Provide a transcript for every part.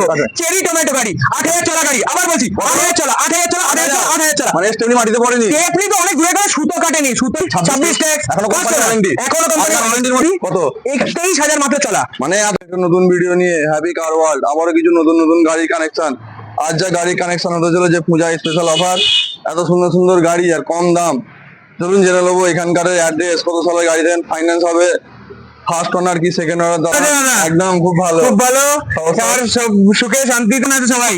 বলব? আচ্ছা। Cherry tomato গাড়ি আট হাজার চলা গাড়ি আবার বলছি আট হাজার চলা আট হাজার চলা আট হাজার চলা আট হাজার চলা। মানে স্টেপনি মাটিতে পড়েনি। আপনি তো অনেক দূরে গেলে সুতো কাটেনি সুতো ছাব্বিশ ট্যাক্স এখনও warranty? এখনও কোম্পানি আপনার warranty কত? তেইশ হাজার মাত্র চলা। মানে একটা নতুন ভিডিও নিয়ে হ্যাপি কার ওয়ার্ল্ড আবারও কিছু নতুন নতুন গাড়ি কানেকশন আজ যা গাড়ি কানেকশন হতে চলেছে পূজা স্পেশাল অফার এত সুন্দর সুন্দর গাড়ি আর কম দাম। চলুন জেনে নেব এখানকার অ্যাড্রেস কত সালের গাড়ি দেন ফাইন্যান্স হবে। ফার্স্ট ওনার কি সেকেন্ড ওনার একদম খুব ভালো। খুব ভালো? আর সব। সুখে শান্তিতে আছে সবাই।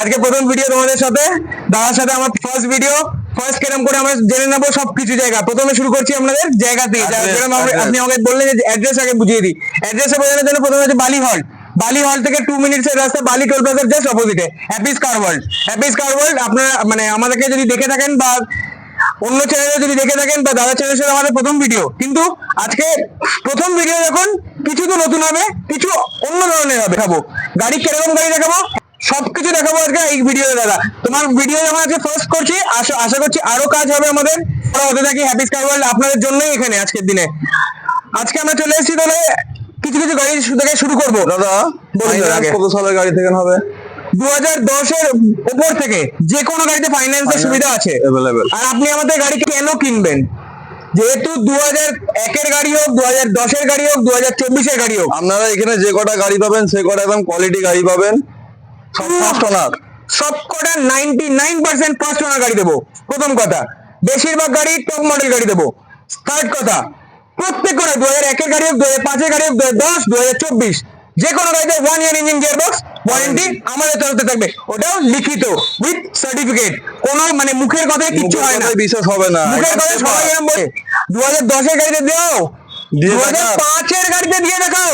আজকে প্রথম ভিডিও তোমাদের সাথে। দাদার সাথে আমার ফার্স্ট ভিডিও ফার্স্ট কেরম করে আমরা জেনে নেব সব কিছু জায়গা। প্রথমে শুরু করছি জায়গা থেকে যেরকম আপনি আমাকে বললেন যে অ্যাড্রেস আগে বুঝিয়ে দিই। অ্যাড্রেসে বোঝানোর জন্য প্রথমে হচ্ছে বালি হল বালি হল থেকে টু মিনিটস এর রাস্তা বালি টোল প্লাজার জাস্ট অপোজিটে Happy's Car World Happy's Car World আপনারা মানে আমাদেরকে যদি দেখে থাকেন বা অন্য চ্যানেলে যদি দেখে থাকেন বা দাদা চ্যানেলের সাথে আমাদের প্রথম ভিডিও কিন্তু আজকে প্রথম ভিডিও যখন কিছু তো নতুন হবে কিছু অন্য ধরনের হবে। দেখাবো। গাড়ি কীরকম গাড়ি দেখাবো? সবকিছু দেখাবো আজকে এই ভিডিও দাদা। তোমার ভিডিও যখন আজকে ফার্স্ট করছি আশা করছি আরও কাজ হবে আমাদের। হতে থাকি হ্যাপি স্কাই ওয়ার্ল্ড আপনাদের জন্যই এখানে আজকের দিনে। আজকে আমরা চলে এসেছি তাহলে কিছু কিছু গাড়ি থেকে শুরু করব। দাদা। কত সালের গাড়ি থেকে হবে? দু হাজার দশের উপর থেকে যে কোনো গাড়িতে ফাইন্যান্সের সুবিধা আছে। আর আপনি আমাদের গাড়ি কেন কিনবেন? যেহেতু দু হাজার একের গাড়ি হোক দু হাজার দশের গাড়ি হোক দু হাজার চব্বিশের গাড়ি হোক। আপনারা এখানে যে কটা গাড়ি পাবেন সে কটা একদম কোয়ালিটি গাড়ি পাবেন। সব ফার্স্ট ওনার সব কটা ninety nine percent first owner গাড়ি দেবো প্রথম কথা। বেশিরভাগ গাড়ি টপ মডেল গাড়ি দেবো। থার্ড কথা প্রত্যেক কটা দু হাজার একের গাড়ি হোক দু হাজার পাঁচের গাড়ি হোক দু হাজার দশ দু হাজার চব্বিশ যে কোনো গাড়িতে one year engine gear box warranty আমাদের তরফে থাকবে। ওটাও লিখিত উইথ সার্টিফিকেট কোনো মানে মুখের কথায় কিচ্ছু হয় না। বিশ্বাস হবে না। মুখের কথা সবাই এরকম বলে দু হাজার দশের গাড়িতে দাও। পাঁচের গাড়িতে দিয়ে দেখাও।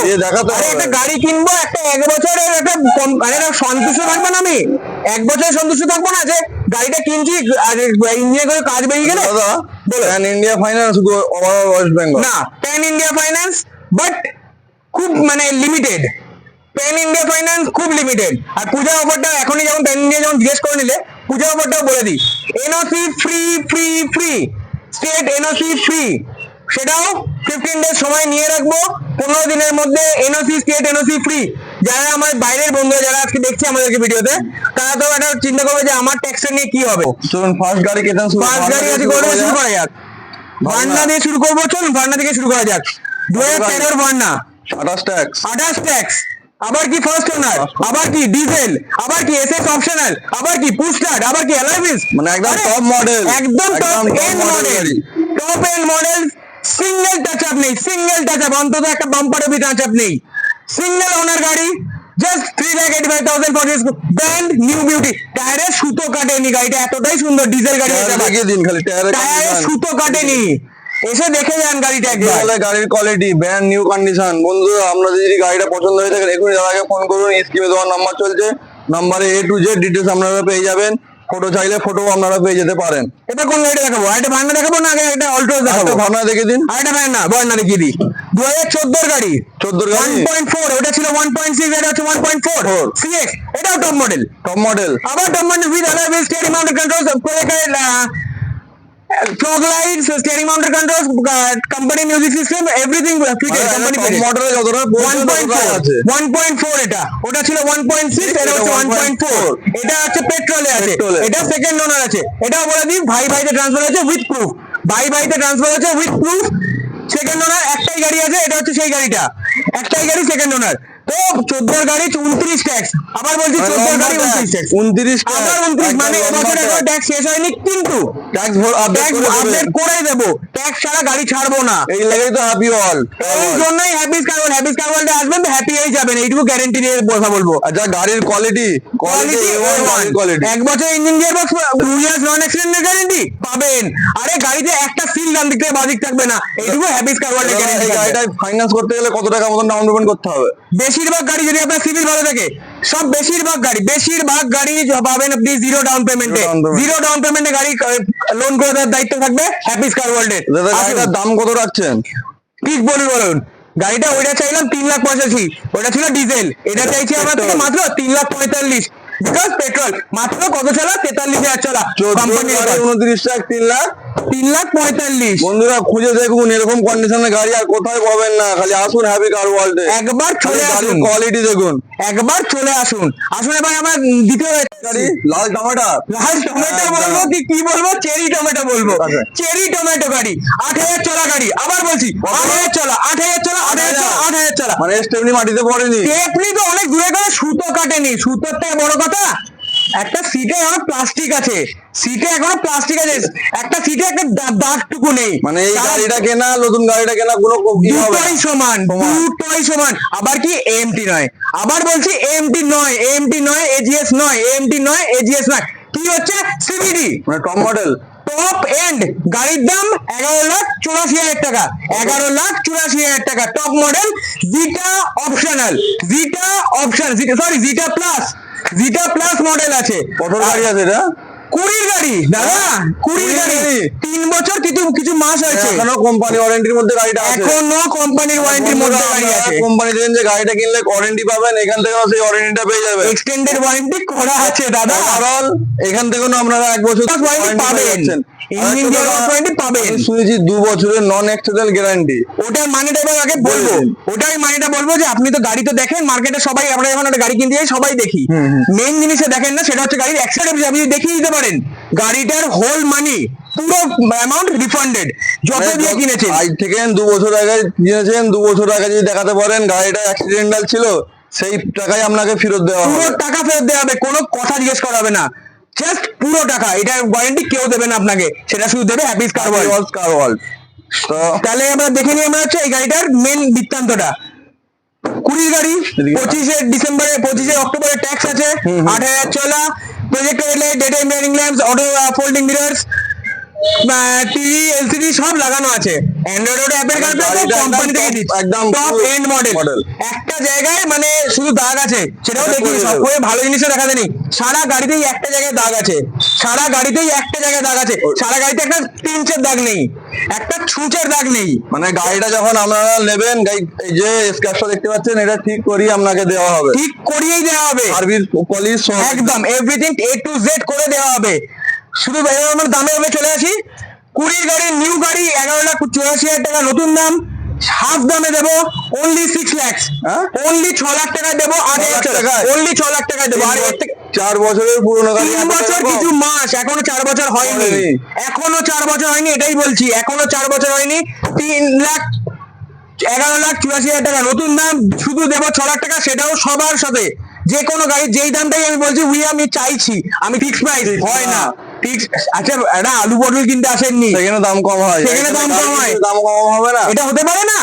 আরে একটা গাড়ি কিনবো একটা এক বছরের একটা সন্তুষ্ট থাকব না আমি। এক বছর সন্তুষ্ট থাকব না যে গাড়িটা কিনছি আর ইঞ্জিনিয়ার করে কাজ বেরিয়ে গেলে। Pan India finance overall West Bengal না প্যান ইন্ডিয়া ফাইন্যান্স বাট খুব মানে লিমিটেড প্যান ইন্ডিয়া ফাইন্যান্স খুব লিমিটেড আর পূজা অফারটা এখনই যেমন প্যান ইন্ডিয়া যেমন জিজ্ঞেস করে নিলে পূজা অফারটাও বলে দিই NOC free free free state NOC free সেটাও ফিফটিন ডেজ সময় নিয়ে রাখব। পনেরো দিনের মধ্যে এনওসি স্টেট এনওসি ফ্রি যারা আমার বাইরের বন্ধুরা যারা আজকে দেখছে আমাদেরকে ভিডিওতে তারা তো একটা চিন্তা করবে যে আমার ট্যাক্সটা নিয়ে কি হবে। চলুন ফার্স্ট গাড়ি শুরু পাঁচ গাড়ি আছে করে শুরু করা যাক। ভান্ডা দিয়ে শুরু করব চলুন ভান্ডা থেকে শুরু করা যাক। দু হাজার তেরোর ভান্ডা। আঠাশ ট্যাক্স আঠাশ ট্যাক্স আবার কি ফার্স্ট ওনার আবার কি ডিজেল আবার কি এসএস অপশনাল আবার কি পুস্টার্ট আবার কি অ্যালাইভিস মানে একদম top model। একদম top end model top end model single touch up নেই সিঙ্গেল টাচ আপ অন্তত একটা বাম্পারে বি টাচ আপ নেই। সিঙ্গেল ওনার গাড়ি just three lakh eighty five thousand for brand new beauty টায়ারে সুতো কাটেনি গাড়িটা এতটাই সুন্দর ডিজেল গাড়ি টায়ারে সুতো কাটেনি। এসে দেখে যান গাড়িটা একবার। তাহলে গাড়ির কোয়ালিটি ব্র্যান্ড নিউ কন্ডিশন বন্ধুরা আমরা যদি গাড়িটা পছন্দ হয়ে থাকে এখনই দাদাকে ফোন করুন স্ক্রিনে দেওয়ার নাম্বার চলছে। নাম্বারে এ টু জেড ডিটেলস আপনারা পেয়ে যাবেন। ফটো চাইলে ফটো আপনারা পেয়ে যেতে পারেন। এটা কোন গাড়িটা দেখাবো? একটা ভান্ডা দেখাবো না আগে একটা অল্টো দেখাবো? ভাবনা দেখে দিন। আর একটা ভান্ডা বয়না দেখিয়ে দিই। দু হাজার চোদ্দোর গাড়ি। চোদ্দোর ওয়ান গাড়ি পয়েন্ট ফোর ওটা ছিল ওয়ান পয়েন্ট সিক্স এটা হচ্ছে ওয়ান পয়েন্ট ফোর. সিএক্স এটাও টপ মডেল টপ মডেল আবার top model with with steering mounted controls fog lights steering mounted controls company music system everything fitted company top মডেলে যতটা one point four আছে। One point four এটা। ওটা ছিল one point six এটা হচ্ছে one point four এটা হচ্ছে পেট্রোলে আছে। এটা সেকেন্ড ওনার আছে। এটাও বলে দিই ভাই ভাইতে ট্রান্সফার আছে উইথ প্রুফ ভাই ভাইতে ট্রান্সফার আছে উইথ প্রুফ সেকেন্ড ওনার একটাই গাড়ি আছে এটা হচ্ছে সেই গাড়িটা। একটাই গাড়ি সেকেন্ড ওনার তো চোদ্দোর গাড়ি উনত্রিশ ট্যাক্স আবার বলছি চোদ্দোর গাড়ি উনত্রিশ ট্যাক্স উনত্রিশ আবার উনত্রিশ মানে এবছর এখন ট্যাক্স শেষ হয়নি কিন্তু ট্যাক্স আপডেট করে দেবো। ট্যাক্স ছাড়া গাড়ি ছাড়বো না। এই লেগেই তো হ্যাপি অল এই জন্যই হ্যাপিস কারওয়াল হ্যাপিস কারওয়ালটা আসবেন তো হ্যাপি হয়ে যাবেন এইটুকু গ্যারেন্টি দিয়ে কথা বলব। আচ্ছা গাড়ির কোয়ালিটি কোয়ালিটি কোয়ালিটি কোয়ালিটি এক বছর engine gear box two years non অ্যাক্সিডেন্টের গ্যারেন্টি পাবেন। আরে গাড়িতে একটা সিল ডান দিক থেকে বাদিক থাকবে না। এইটুকু হ্যাপিস এই গ্যারেন্টি গাড়িটা ফাইন্যান্স করতে গেলে কত টাকা মতন ডাউন পেমেন্ট করতে হবে? বেশিরভাগ গাড়ি যদি আপনার সিভিল ভালো থাকে সব বেশিরভাগ গাড়ি বেশিরভাগ গাড়ি পাবেন আপনি জিরো ডাউন পেমেন্টে। জিরো ডাউন পেমেন্টে গাড়ি লোন করে দেওয়ার দায়িত্ব থাকবে হ্যাপি স্কার ওয়ার্ল্ডের গাড়িটার দাম কত রাখছেন? ঠিক বলুন বলুন। গাড়িটা ওইটা চাইলাম তিন লাখ পঁচাশি। ওটা ছিল ডিজেল এটা চাইছি আমার থেকে মাত্র তিন লাখ পঁয়তাল্লিশ। বিকজ পেট্রোল মাত্র কত চলা? তেতাল্লিশ হাজার চলা। কোম্পানি উনত্রিশ লাখ তিন লাখ। তিন লাখ পঁয়তাল্লিশ। বন্ধুরা খুঁজে দেখুন এরকম কন্ডিশনের গাড়ি আর কোথায় পাবেন না। খালি আসুন হ্যাপি কার ওয়ার্ল্ডে একবার চলে আসুন। কোয়ালিটি দেখুন। একবার চলে আসুন। আসুন এবার আমরা দ্বিতীয় গাড়ি। লাল টমাটার লাল টমেটো বলব কি কি বলব? চেরি টমেটো বলব। আচ্ছা। চেরি টমেটো গাড়ি। আট হাজার চলা গাড়ি। আবার বলছি আট হাজার চলা আট হাজার চলা আট হাজার চলা আট হাজার চলা। মানে স্টেপনি মাটিতে পড়েনি। টেপনি তো অনেক দূরে গেলে সুতো কাটেনি। সুতোর থেকে বড় কথা একটা সিটে এখনও প্লাস্টিক আছে। সিটে এখনও প্লাস্টিক আছে। একটা সিটে একটা দা- দাগটুকু নেই। মানে এই গাড়িটা কেনা নতুন গাড়িটা কেনা কোনো। দুটোই সমান সমান। দুটোই সমান। আবার কি এমটি নয়। আবার বলছি এমটি নয় এমটি নয় এজিএস নয় এমটি নয় এজিএস নয়। কি হচ্ছে? সিবিডি মানে টপ মডেল টপ এন্ড গাড়ির দাম এগারো লাখ চুরাশি হাজার টাকা। এগারো লাখ চুরাশি হাজার টাকা। Top model Zeta optional Zeta option sorry Zeta plus Zeta plus model আছে। কত গাড়ি আছে এটা? কুড়ির গাড়ি দাদা কুড়ির কুড়ির গাড়ি? তিন বছর কিছু কিছু মাস আছে। এখনও কোম্পানি ওয়ারেন্টির মধ্যে গাড়িটা আছে। এখনও কোম্পানির ওয়ারেন্টির মধ্যে গাড়ি আছে। কোম্পানি দেন যে গাড়িটা কিনলে ওয়ারেন্টি পাবেন এখান থেকেও সেই ওয়ারেন্টিটা পেয়ে যাবেন। এক্সটেন্ডেড ওয়ারেন্টি করা আছে দাদা। ওভারঅল এখান থেকেও আপনারা এক বছর ওয়ারেন্টি পাবেন। যাচ্ছেন। Engine আরেকটা gear কথা, warranty পাবেন। শুনেছি দু বছরের নন এক্সিডেন্ট গ্যারান্টি ওটার মানেটা এবার আগে বলব ওটাই মানেটা বলব যে আপনি তো গাড়ি তো দেখেন মার্কেটে সবাই আমরা যখন একটা গাড়ি কিনতে যাই সবাই দেখি হুম, হুম। মেন জিনিসে দেখেন না সেটা হচ্ছে গাড়ির অ্যাক্সিডেন্ট আপনি দেখিয়ে দিতে পারেন গাড়িটার হোল মানি পুরো অ্যামাউন্ট রিফান্ডেড যত মানে দিয়ে কিনেছেন আজ থেকে দু বছর আগে কিনেছেন দু বছর আগে যদি দেখাতে পারেন গাড়িটা অ্যাক্সিডেন্টাল ছিল সেই টাকাই আপনাকে ফেরত দেওয়া পুরো হবে টাকা ফেরত দেওয়া হবে কোনো কথা জিজ্ঞেস করা হবে না জাস্ট পুরো টাকা এটা ওয়ারেন্টি কেউ দেবে না আপনাকে সেটা শুধু দেবে হ্যাপিস কার কার ওয়ার্ল্ড তো তাহলে আমরা দেখে নিই আমরা হচ্ছে এই গাড়িটার মেন বৃত্তান্তটা। কুড়ির গাড়ি পঁচিশে ডিসেম্বরে পঁচিশে অক্টোবরে ট্যাক্স আছে আট হাজার চলা projector light data engineering lamps auto folding mirrors TV LCD সব লাগানো আছে। অ্যান্ড্রয়েড অ্যাপের কাছে কোম্পানি থেকে দিচ্ছে। একদম টপ এন্ড মডেল একটা জায়গায় মানে শুধু দাগ আছে সেটাও দেখি সব। করে ভালো জিনিসও দেখাতে নেই। সারা গাড়িতেই একটা জায়গায় দাগ আছে। সারা গাড়িতেই একটা জায়গায় দাগ আছে। সারা গাড়িতে একটা পিঞ্চের দাগ নেই। একটা ছুঁচের দাগ নেই। মানে গাড়িটা যখন আপনারা নেবেন এই যে স্ক্র্যাচটা দেখতে পাচ্ছেন এটা ঠিক করিয়ে আপনাকে দেওয়া হবে। ঠিক করিয়েই দেওয়া হবে। সার্ভিস পলিশ একদম এভরিথিং এ টু জেড করে দেওয়া হবে। শুধু আমরা দামে ভাবে চলে আসি। কুড়ির গাড়ি নিউ গাড়ি এগারো লাখ চুরাশি হাজার টাকা নতুন দাম। হাফ দামে দেবো অনলি সিক্স ল্যাক্স হ্যাঁ? অনলি ছ লাখ টাকায় দেবো হাজার অনলি ছ লাখ টাকায় দেবো। আর চার বছরের পুরনো গাড়ি তিন বছর কিছু মাস এখনও চার বছর হয়নি। এখনও চার বছর হয়নি এটাই বলছি এখনও চার বছর হয়নি। তিন লাখ এগারো লাখ চুরাশি হাজার টাকা নতুন দাম শুধু দেবো ছ লাখ টাকা সেটাও সবার সাথে। যে কোনো গাড়ির যেই দামটাই আমি বলছি উই আমি চাইছি। আমি ফিক্স প্রাইস হয় না। ফিক্স আচ্ছা একটা আলু পটল কিনতে আসেননি। সেখানে দাম কম হয়। সেখানে দাম কম হয়। দাম কম হবে না। এটা হতে পারে না।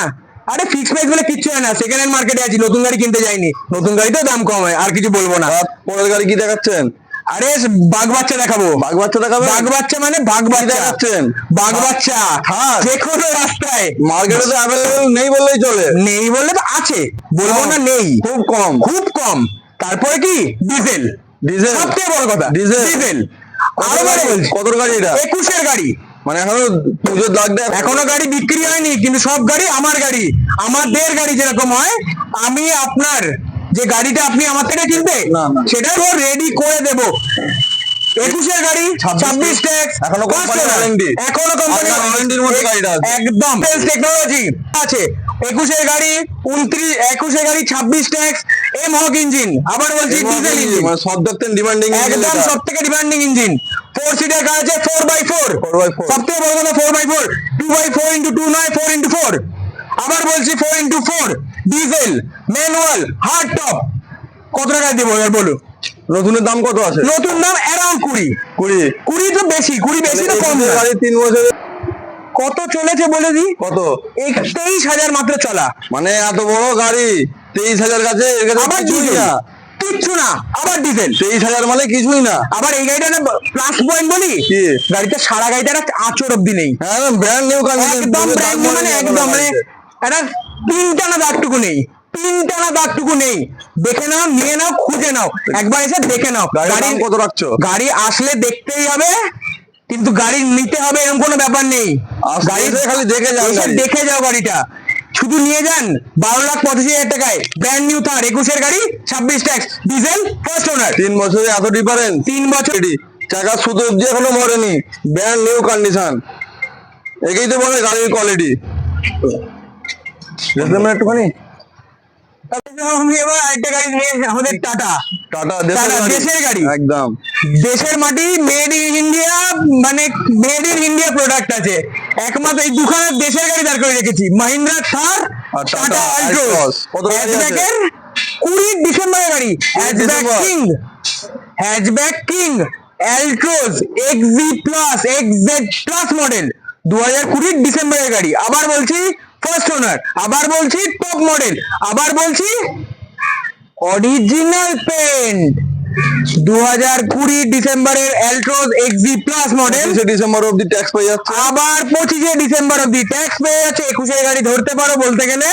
আরে ফিক্স প্রাইস বলে কিচ্ছু হয় না। সেকেন্ড হ্যান্ড মার্কেটে আছি নতুন গাড়ি কিনতে যাইনি। নতুন গাড়িতেও দাম কম হয় আর কিছু বলব না। পরের গাড়ি কি দেখাচ্ছেন? আরে বাঘ বাচ্চা দেখাবো। বাঘ বাচ্চা দেখাবেন? বাঘ বাচ্চা মানে বাঘ বাচ্চা দেখাচ্ছেন? বাঘ বাচ্চা হ্যাঁ। যে কোনো রাস্তায়। মার্কেটে তো অ্যাভেলেবল নেই বললেই চলে। নেই বললে তো আছে। বলব না নেই। খুব কম। খুব কম। তারপরে কি? ডিজেল। ডিজেল। সবথেকে বড় কথা। ডিজেল। ডিজেল। আরও কত গাড়ি এটা? একুশের গাড়ি। মানে এখনও পুজোর দাগ দেয় এখনও গাড়ি বিক্রি হয়নি কিন্তু সব গাড়ি আমার গাড়ি। আমাদের গাড়ি যেরকম হয় আমি আপনার যে গাড়িটা আপনি আমার থেকে কিনবে। সেটা রেডি করে দেব। একুশের গাড়ি ছাব্বিশ ট্যাক্স এখনও warranty। এখনও কোম্পানি। একদম। টেকনোলজি আছে। একুশের গাড়ি উনত্রিশ একুশের গাড়ি ছাব্বিশ ট্যাক্স এম হক ইঞ্জিন। আবার বলছি ডিজেল ইঞ্জিন মানে সব দেখতেন ডিমান্ডিং একদম সব থেকে ডিমান্ডিং ইঞ্জিন ফোর সিটের কার আছে ফোর বাই ফোর সব থেকে বড় কথা four by four two by four into two নয় ফোর ইন্টু ফোর আবার বলছি four into four diesel manual hard top কত টাকা দেবো? এবার বলো নতুনের দাম কত আছে? নতুন দাম অ্যারাউন্ড কুড়ি। কুড়ি। কুড়ি তো বেশি কুড়ি বেশি তো কম তিন বছরের কত চলেছে বলে দি কত? তেইশ হাজার মাত্র চলা। মানে এত বড় গাড়ি তেইশ হাজার কাছে আবার না। কিচ্ছু না আবার ডিজেল তেইশ হাজার মানে কিছুই না। আবার এই গাড়িটা না প্লাস পয়েন্ট বলি? কি? গাড়িতে সারা গাড়িটা একটা আচর অব্দি নেই। হ্যাঁ ব্র্যান্ড নিউ একদম ব্র্যান্ড মানে একদম মানে একটা পিন টানা দাগটুকু নেই। পিন টানা দাগটুকু নেই। দেখে নাও নিয়ে নাও খুঁজে নাও। একবার এসে দেখে নাও। গাড়ি কত রাখছো? গাড়ি আসলে দেখতেই হবে। কিন্তু গাড়ি নিতে হবে এরকম কোনো ব্যাপার নেই। এসে খালি দেখে এসে দেখে যাও গাড়িটা। শুধু নিয়ে যান বারো লাখ পঁচাশি হাজার টাকায়। ব্র্যান্ড নিউ থার একুশের গাড়ি ছাব্বিশ ট্যাক্স ডিজেল ফার্স্ট ওনার তিন বছরে এত ডিফারেন্স তিন বছর। চাকা সুতো অব্দি এখনও মরেনি। ব্র্যান্ড নিউ কন্ডিশন একেই তো বলে গাড়ির কোয়ালিটি একটুখানি। আমি এবার আরেকটা গাড়ি নিয়ে আমাদের টাটা টাটা টাটা, দেশের দেশের গাড়ি। গাড়ি একদম। দেশের মাটি মেড ইন ইন্ডিয়া মানে মেড ইন ইন্ডিয়া প্রোডাক্ট আছে। একমাত্র এই দুখানা দেশের গাড়ি দাঁড় করে রেখেছি। মাহিন্দ্রা থার টাটা আল্ট্রোস? হ্যাচব্যাকের কুড়ি ডিসেম্বরের গাড়ি। Hatchback. King hatchback king Altroz XV plus XZ plus model দু হাজার কুড়ির ডিসেম্বরের গাড়ি। আবার বলছি ফার্স্ট ওনার আবার বলছি টপ মডেল আবার বলছি অরিজিনাল পেন্ট দু হাজার কুড়ি ডিসেম্বরের এক্সি প্লাস মডেল ডিসেম্বর অব্দি ট্যাক্স পেয়ে যাচ্ছে। আবার পঁচিশে ডিসেম্বর অব্দি ট্যাক্স পেয়ে যাচ্ছে একুশে গাড়ি ধরতে পারো বলতে গেলে।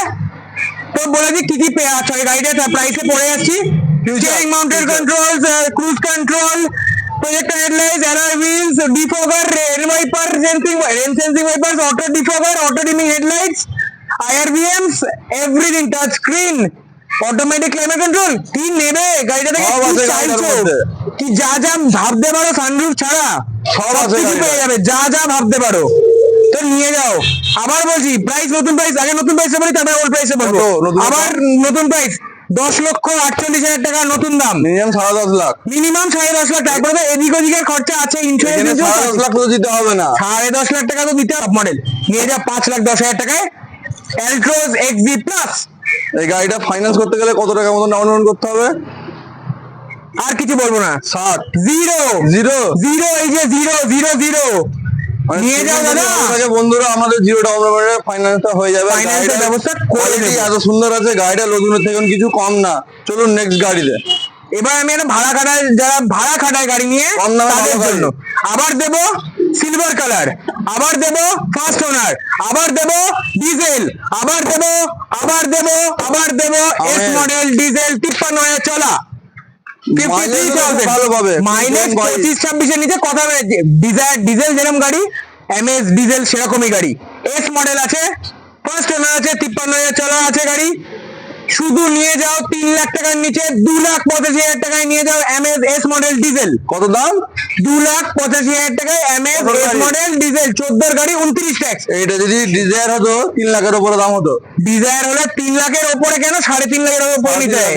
তো বলেছি কি কি পেয়ে যাচ্ছে? গাড়িটা প্রাইসে পড়ে যাচ্ছি। Mounted control cruise control projector headlights alloy wheels defogger rain wiper sensing rain sensing wipers auto defogger auto dimming headlights IRVMs everything touch screen automatic climate control কি নেবে? গাড়িটা থেকে কি চাইছো? কি যা যা ভাবতে পারো সানরুফ ছাড়া সব কিছু পেয়ে যাবে যা যা ভাবতে পারো। তো নিয়ে যাও। আবার বলছি প্রাইস নতুন প্রাইস আগে নতুন প্রাইসে বলি তারপরে ওল্ড প্রাইসে বলব। আবার নতুন প্রাইস দশ লক্ষ আটচল্লিশ হাজার টাকা নতুন দাম। মিনিমাম সাড়ে দশ লাখ। মিনিমাম সাড়ে দশ লাখ। তারপরে এদিক ওদিকের খরচা আছে ইন্স্যুরেন্স সাড়ে দশ লাখ তো দিতে হবে না। সাড়ে দশ লাখ টাকা তো দিতে হবে মডেল নিয়ে যা পাঁচ লাখ দশ হাজার টাকায়। অ্যালট্রোজ এক্স বি প্লাস এই গাড়িটা ফাইন্যান্স করতে গেলে কত টাকা মতন ডাউন পেমেন্ট করতে হবে? আর কিছু বলব না। ষাট জিরো জিরো জিরো এই যে জিরো জিরো জিরো নিয়ে যাও দাদা। বন্ধুরা আমাদের জিরো ডাউন পেমেন্টে ফাইন্যান্সটা হয়ে যাবে ব্যবস্থা এত সুন্দর আছে গাড়িটা থেকে কিছু কম না। চলুন নেক্সট গাড়িতে। এবার আমি একটা ভাড়া খাটায় যারা ভাড়া খাটায় গাড়ি নিয়ে তাদের। জন্য। আবার দেব সিলভার কালার আবার দেব ফার্স্ট ওনার আবার দেব ডিজেল আবার দেব আবার দেব আবার দেব এস মডেল ডিজেল তিপ্পান্ন চলা। মাইলেজ পঁচিশ ছাব্বিশের নিচে কথা ডিজায়ার ডিজেল যেরকম গাড়ি এমএস ডিজেল সেরকমই গাড়ি। এস মডেল আছে। ফার্স্ট ওনার আছে তিপ্পান্ন হাজার চলা আছে গাড়ি। শুধু নিয়ে যাও তিন লাখ টাকার নিচে দু লাখ পঁচাশি হাজার টাকায় নিয়ে যাও এমএস এস মডেল ডিজেল কত দাম? দু লাখ পঁচাশি হাজার টাকায় এমএস কত এস মডেল ডিজেল চোদ্দোর গাড়ি উনত্রিশ ট্যাক্স এইটা যদি ডিজায়ার হতো তিন লাখের উপরে দাম হতো। ডিজায়ার হলে তিন লাখের ওপরে কেন? সাড়ে তিন লাখের ওপরে নিতে হয়।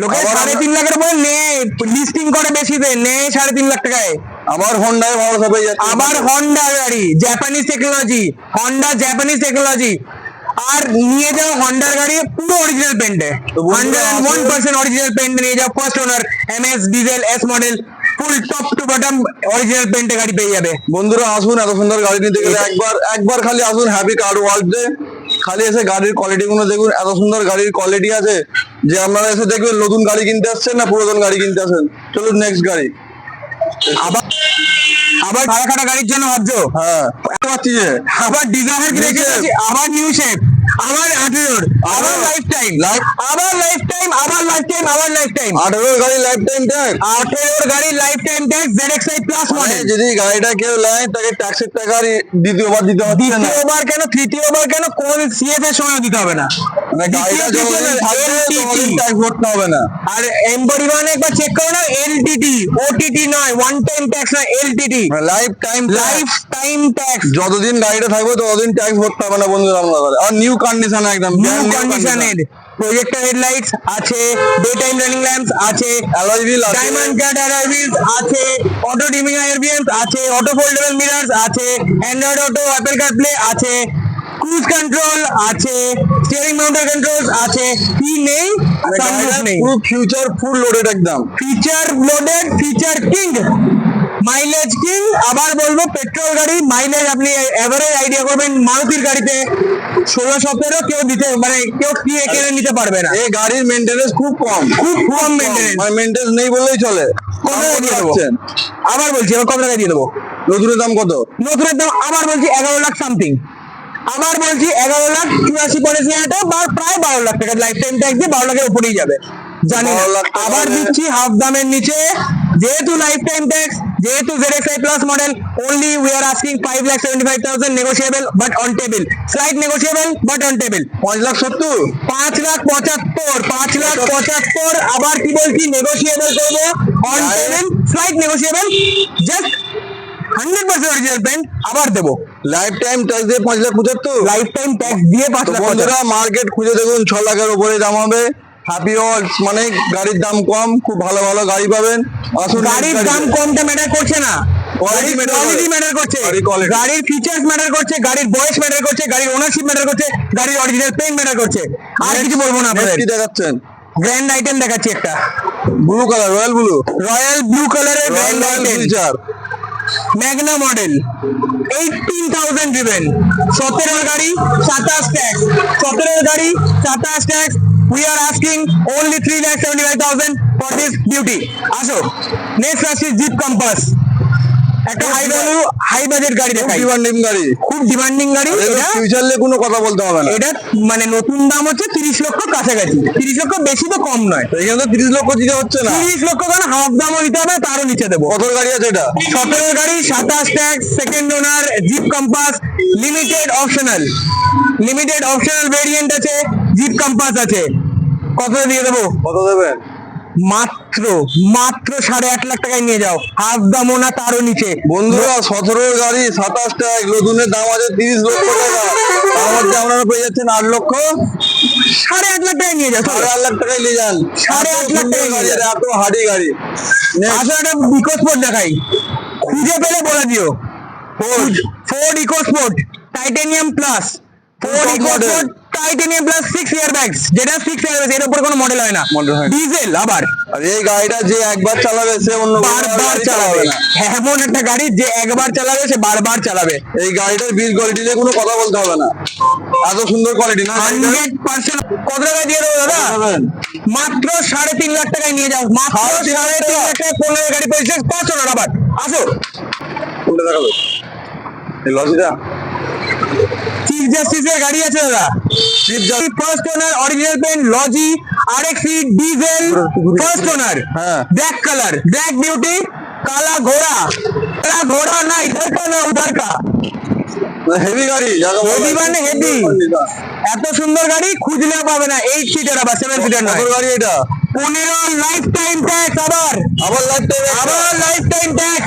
লোকে সাড়ে তিন লাখের উপরে নেয় লিস্টিং করে বেশিতে নেয় সাড়ে তিন লাখ টাকায়। আবার হন্ডায় ভরসা পেয়ে যাচ্ছে। আবার হন্ডা গাড়ি Japanese technology Honda Japanese technology আর নিয়ে যাও হন্ডার গাড়ি পুরো অরিজিনাল পেন্টে হান্ড্রেড আসুন। ওয়ান পার্সেন্ট অরিজিনাল পেন্ট নিয়ে যাও first owner M S diesel S model full top to bottom original পেন্টে গাড়ি পেয়ে যাবে। বন্ধুরা আসুন এত সুন্দর গাড়ি নিতে গেলে একবার একবার খালি আসুন হ্যাপি কার ওয়ার্ল্ডে খালি এসে গাড়ির কোয়ালিটি গুলো দেখুন এত সুন্দর গাড়ির কোয়ালিটি আছে যে আপনারা এসে দেখবেন নতুন গাড়ি কিনতে আসছেন না পুরাতন গাড়ি কিনতে আসেন চলুন নেক্সট গাড়ি। আবার আবার ভাড়া খাটা গাড়ির জন্য ভাবছ? হ্যাঁ। বুঝতে আবার ডিজাইন রেখে আবার নিউ শেপ আবার আঠেরোর আবার লাইফ টাইম আবার লাইফ টাইম আবার লাইফ টাইম আবার লাইফ টাইম আঠেরো গাড়ি লাইফ টাইম ট্যাক্স আঠেরোর গাড়ি life time tax Z X I plus মানে মডেল যদি গাড়িটা কেউ নেয় তাকে ট্যাক্সের টাকা দ্বিতীয়বার দিতে না। দ্বিতীয়বার কেন তৃতীয়বার কেন কোন সিএফ এর সময় দিতে হবে না। মানে হবে আর এমপরিমানে একবার চেক করো না এলটিটি ওটিটি নয় ওয়ান টাইম ট্যাক্স না LTT life time life time tax যতদিন গাড়িটা থাকবে ততদিন ট্যাক্স ভরতে হবে না বন্ধুরা আপনাদের আর নিউ কন্ডিশন একদম নিউ কন্ডিশনের প্রজেক্টর হেডলাইটস আছে ডে টাইম রানিং ল্যাম্পস আছে অ্যালয় হুইল আছে। ডায়মন্ড কাট অ্যালাইভিলস আছে অটো ডিমিং এয়ারবিএমস আছে অটো ফোল্ডেবল মিরার্স আছে অ্যান্ড্রয়েড অটো অ্যাপল কারপ্লে আছে ক্রুজ কন্ট্রোল আছে স্টিয়ারিং মাউন্টের কন্ট্রোলস আছে কি নেই? সানরুফ নেই। পুরো ফিউচার ফুল লোডেড একদম। Feature loaded feature king mileage king? আবার বলব পেট্রোল গাড়ি মাইলেজ আপনি এভারেজ আইডিয়া করবেন মারুতির গাড়িতে ষোলো সতেরো কেউ দিতে মানে কেউ কিনে কিনে নিতে পারবে না। এই গাড়ির মেইনটেনেন্স খুব কম। খুব কম মেনটেনেন্স মানে মেইনটেনেন্স নেই বললেই চলে। কত টাকা দিয়ে দেবো? আবার বলছি এবার কত টাকা দিয়ে দেবো? নতুনের দাম কত? নতুনের দাম আবার বলছি এগারো লাখ সামথিং আবার বলছি এগারো লাখ চুরাশি পঁচাশি হাজার বা প্রায় বারো লাখ টাকা। লাইফ টাইম ট্যাক্স দিয়ে বারো লাখের উপরেই যাবে। জানি না। 12 লাখ টাকা আবার দিচ্ছি হাফ দামের নিচে। যেহেতু লাইফ টাইম ট্যাক্স যেহেতু ZXi plus model only we are asking 5 lakh 75000 negotiable but on table. Slight negotiable but on table. পাঁচ লাখ সত্তর। পাঁচ লাখ পঁচাত্তর পাঁচ লাখ পঁচাত্তর আবার কি বলছি নেগোসিয়েবল করব on table slight negotiable just hundred percent original paint আবার দেবো। লাইফ টাইম ট্যাক্স দিয়ে পাঁচ লাখ পঁচাত্তর। লাইফ টাইম ট্যাক্স দিয়ে পাঁচ লাখ বন্ধুরা মার্কেট খুঁজে দেখুন ছ লাখের উপরে দাম হবে। হ্যাপি ওয়ার্ল্ডস মানে গাড়ির দাম কম খুব ভালো ভালো গাড়ি পাবেন। আসুন গাড়ির দাম কমটা ম্যাটার করছে না। কোয়ালিটি ম্যাটার করছে। গাড়ির ফিচার্স ম্যাটার করছে গাড়ির বয়স ম্যাটার করছে গাড়ির ওনারশিপ ম্যাটার করছে গাড়ির অরিজিনাল পেইন্ট ম্যাটার করছে। আর কিছু বলব না আপনাদের। কি দেখাচ্ছেন? গ্র্যান্ড আইটেম দেখাচ্ছি একটা। Blue colour royal blue royal blue কালারের grand item Magna model eighteen thousand driven সতেরোর গাড়ি সাতাশ ট্যাক্স সতেরোর গাড়ি সাতাশ tax only three lakh seventy five thousand for this beauty আসো নেক্সট আসছি জিপ কম্পাস একটা হাই ভ্যালু হাই বাজেট গাড়ি দেখাই। ডিমান্ডিং গাড়ি। খুব ডিমান্ডিং গাড়ি এটা ফিউচার নিয়ে কোনো কথা বলতে হবে না। এটা মানে নতুন দাম হচ্ছে তিরিশ লক্ষ কাছাকাছি। তিরিশ লক্ষ বেশি তো কম নয়। এখানে তো তিরিশ লক্ষ দিতে হচ্ছে না। তিরিশ লক্ষ কারণ হাফ দামও দিতে হবে তারও নিচে দেবো। কত গাড়ি আছে এটা? সতেরো গাড়ি সাতাশ tax second owner Jeep Compass limited optional limited optional variant আছে জিপ কম্পাস আছে। কত দিয়ে দেবো? কত দেবেন? মাত্র মাত্র সাড়ে আট লাখ টাকায় নিয়ে যাও। হাফ দামও না তারও নিচে। বন্ধুরা সতেরো গাড়ি সাতাশ ট্যাগ নতুনের দাম আছে তিরিশ লক্ষ টাকা। তার মধ্যে আপনারা পেয়ে যাচ্ছেন আট লক্ষ। সাড়ে আট লাখ টাকায় নিয়ে যাও সাড়ে আট লাখ টাকায় নিয়ে যান। সাড়ে আট লাখ টাকায় নিয়ে এটা এত হাডি গাড়ি। আসলে একটা ইকোস্পোর্ট দেখাই। খুঁজে পেলে বলে দিও। Ford Ford EcoSport titanium plus Ford Top eco model। Sport titanium plus six year bags যেটা সিক্স ইয়ার এর উপর কোনো মডেল হয় না। ডিজেল আবার আর এই গাড়িটা যে একবার চালাবে সে অন্য বারবার চালাবে। না। এমন একটা গাড়ি যে একবার চালাবে সে বারবার চালাবে। এই গাড়িটার বিল কোয়ালিটি নিয়ে কোনো কথা বলতে হবে না। এত সুন্দর কোয়ালিটি না? Hundred percent. কত টাকা দিয়ে দেবো দাদা? মাত্র সাড়ে তিন লাখ টাকায় নিয়ে যাও। মাত্র সাড়ে তিন লাখ টাকায় পনেরো গাড়ি পেয়েছে পাঁচশো টাকা আবার আসো। কোনটা দেখাবে? এই লজিটা চিফ জাস্টিসের গাড়ি আছে দাদা। First owner original paint Lodgy RXE diesel first owner. Black colour black beauty কালা ঘোড়া। কালা ঘোড়া না ইধার কা না উধার কা। হেভি গাড়ি। মানে heavy। এত সুন্দর গাড়ি খুঁজলে পাবে না এইট সিটার আবার সেভেন সিটার নয়। গাড়ি এটা? পনেরো লাইফ টাইম ট্যাক্স আবার। আবার লাইফ টাইম আবার লাইফ টাইম ট্যাক্স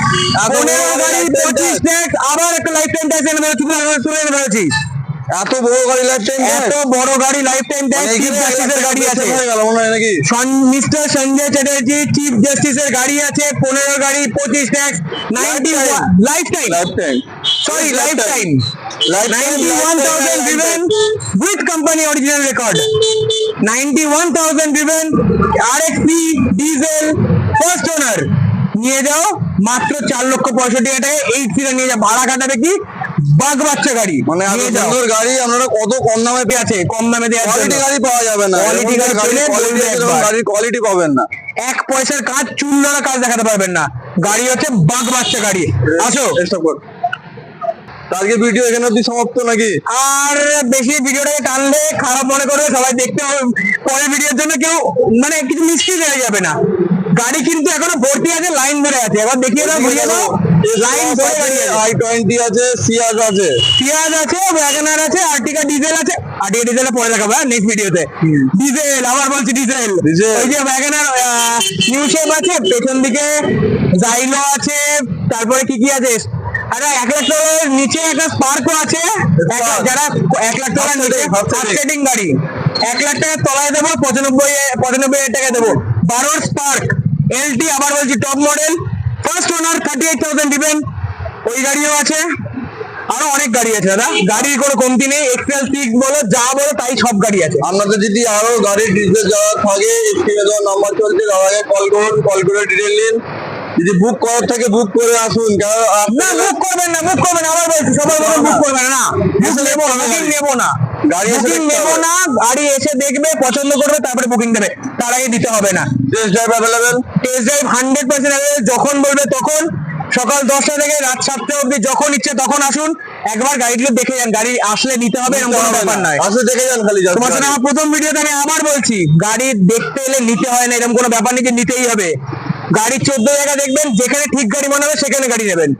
পনেরো গাড়ি পঁচিশ ট্যাক্স আবার একটা লাইফ টাইম ট্যাক্স এনে ফেলেছি এত বড় গাড়ি লাইফ টাইম এত বড় গাড়ি লাইফ টাইম ট্যাক্স চিফ জাস্টিসের গাড়ি আছে। মনে নাকি? মিস্টার সঞ্জয় চ্যাটার্জি চিফ জাস্টিসের গাড়ি আছে পনেরো গাড়ি পঁচিশ tax ninety lifetime lifetime sorry lifetime life ninety one thousand driven with company original record. Ninety one thousand driven RXP diesel first owner নিয়ে যাও মাত্র চার লক্ষ পঁয়ষট্টি হাজার টাকা এইট সিটার নিয়ে যাও ভাড়া কাটাবে কি? বাঘ বাচ্চা গাড়ি। মানে সুন্দর গাড়ি আপনারা কত কম দামে কম দামে কোয়ালিটি গাড়ি পাওয়া যাবে না। গাড়ি গাড়ির কোয়ালিটি পাবেন না। এক পয়সার কাজ চুল ধরা কাজ দেখাতে পারবেন না। গাড়ি হচ্ছে বাঘ বাচ্চা গাড়ি। আসো। আজকে ভিডিও এখানে অব্দি সমাপ্ত নাকি? আর বেশি ভিডিওটাকে টানলে খারাপ মনে করবে সবাই দেখতে হবে। পরের ভিডিওর জন্য কেউ মানে কিছু মিস্টেক হয়ে যাবে না। গাড়ি কিন্তু এখনও ভর্তি আছে লাইন ধরে আছে। এবার দেখিয়ে দাও বুঝিয়ে দাও। লাইন ধরে গাড়ি আছে আই টোয়েন্টি আছে সিয়াজ আছে। পিয়াজ আছে ওয়াগনার আছে আর্টিকা ডিজেল আছে। আর্টিকা ডিজেল পরে দেখাবো নেক্সট ভিডিওতে ডিজেল আবার বলছি ডিজেল ওই যে ওয়াগনার নিউ শেপ আছে পেছন দিকে জাইলো আছে তারপরে কি কি আছে? আরে এক লাখ টাকার নিচে একটা স্পার্কও আছে। যারা এক লাখ টাকার নিচে গাড়ি। এক লাখ টাকার তলায় দেবো পঁচানব্বই পঁচানব্বই টাকা দেবো। বারোর স্পার্ক এলটি আবার বলছি top model first owner thirty eight thousand দিবেন ওই গাড়িও আছে। আরও অনেক গাড়ি আছে দাদা। গাড়ির কোনো কমতি নেই। এক্সেল সিক্স বলো যা বলো তাই সব গাড়ি আছে। আপনাদের যদি আরও গাড়ির ডিটেলস যাওয়ার থাকে স্ক্রিনে দেওয়া নাম্বার চলছে দাদাকে কল করুন কল করে ডিটেল নিন। যদি বুক করার থাকে বুক করে আসুন। কারণ না বুক করবেন না বুক করবেন আবার বলছি সবাই বুক করবেন না। বুক নেব না। নেব না। গাড়ি বুকিং নেব। না গাড়ি এসে দেখবে পছন্দ করবে তারপরে বুকিং দেবে। তার আগে দিতে হবে না। Test drive available test drive hundred percent যখন বলবে তখন। সকাল দশটা থেকে রাত সাতটা অবধি যখন ইচ্ছে তখন আসুন। একবার গাড়িগুলো দেখে যান গাড়ি আসলে নিতে হবে এরকম কোনো ব্যাপার নয়। আসলে দেখে যান খালি just তোমার সাথে আমার প্রথম ভিডিওতে আমি আবার বলছি গাড়ি দেখতে এলে নিতে হয় না এরকম কোনো ব্যাপার নেই যে নিতেই হবে। গাড়ির চোদ্দ জায়গা দেখবেন যেখানে ঠিক গাড়ি মনে হবে সেখানে গাড়ি নেবেন।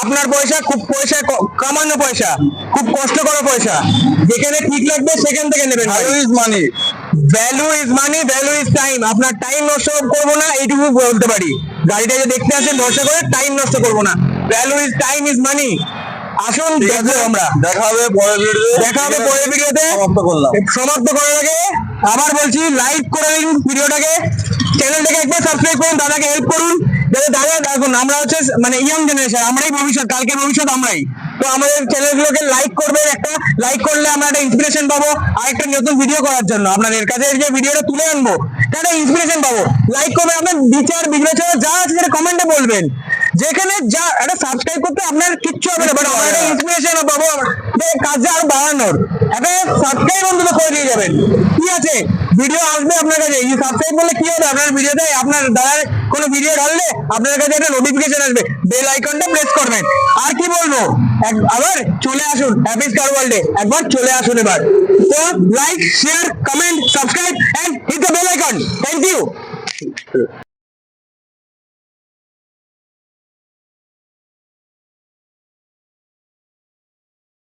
আপনার পয়সা খুব পয়সা কামানো পয়সা খুব কষ্ট করা পয়সা। যেখানে ঠিক লাগবে সেখান থেকে নেবেন value is money value is money value is time আপনার টাইম নষ্ট করব না এইটুকু বলতে পারি। গাড়িটা যে দেখতে আসেন ভরসা করে টাইম নষ্ট করব না। Value is time is money আসুন দেখব আমরা। দেখা হবে পরের ভিডিওতে দেখা হবে পরের ভিডিওতে সমাপ্ত করলাম। সমাপ্ত করার আগে আবার বলছি লাইক করে দিন ভিডিওটাকে চ্যানেলটাকে একবার সাবস্ক্রাইব করুন দাদাকে হেল্প করুন। মানে ইয়াং জেনারেশন আমরাই ভবিষ্যৎ ভবিষ্যৎ আমরাই। তো আমাদের লাইক একটা লাইক করলে আমরা একটা ইন্সপিরেশন পাবো, আর একটা নতুন ভিডিও করার জন্য। আপনাদের কাছে যে ভিডিওটা তুলে আনব, একটা ইন্সপিরেশন পাবো। লাইক আপনার বিচার, বিবেচনা, যা আছে কমেন্টে বলবেন। যেখানে যা একটা সাবস্ক্রাইব করতে আপনার কিচ্ছু হবে না বাট আমরা একটা ইন্সপিরেশন পাবো কাজে আরও বাড়ানোর। একটা সাবস্ক্রাইব অন্তত করে দিয়ে যাবেন। কি আছে? ভিডিও আসবে আপনার কাছে। এই সাবস্ক্রাইব করলে কি হবে? আপনার ভিডিওতে আপনার দাদার কোনো ভিডিও ঢাললে আপনার কাছে একটা নোটিফিকেশন আসবে। বেল আইকনটা প্রেস করবেন। আর কি বলব? আবার চলে আসুন হ্যাপি স্টার ওয়ার্ল্ডে একবার চলে আসুন এবার। তো like share comment subscribe and hit the bell icon thank you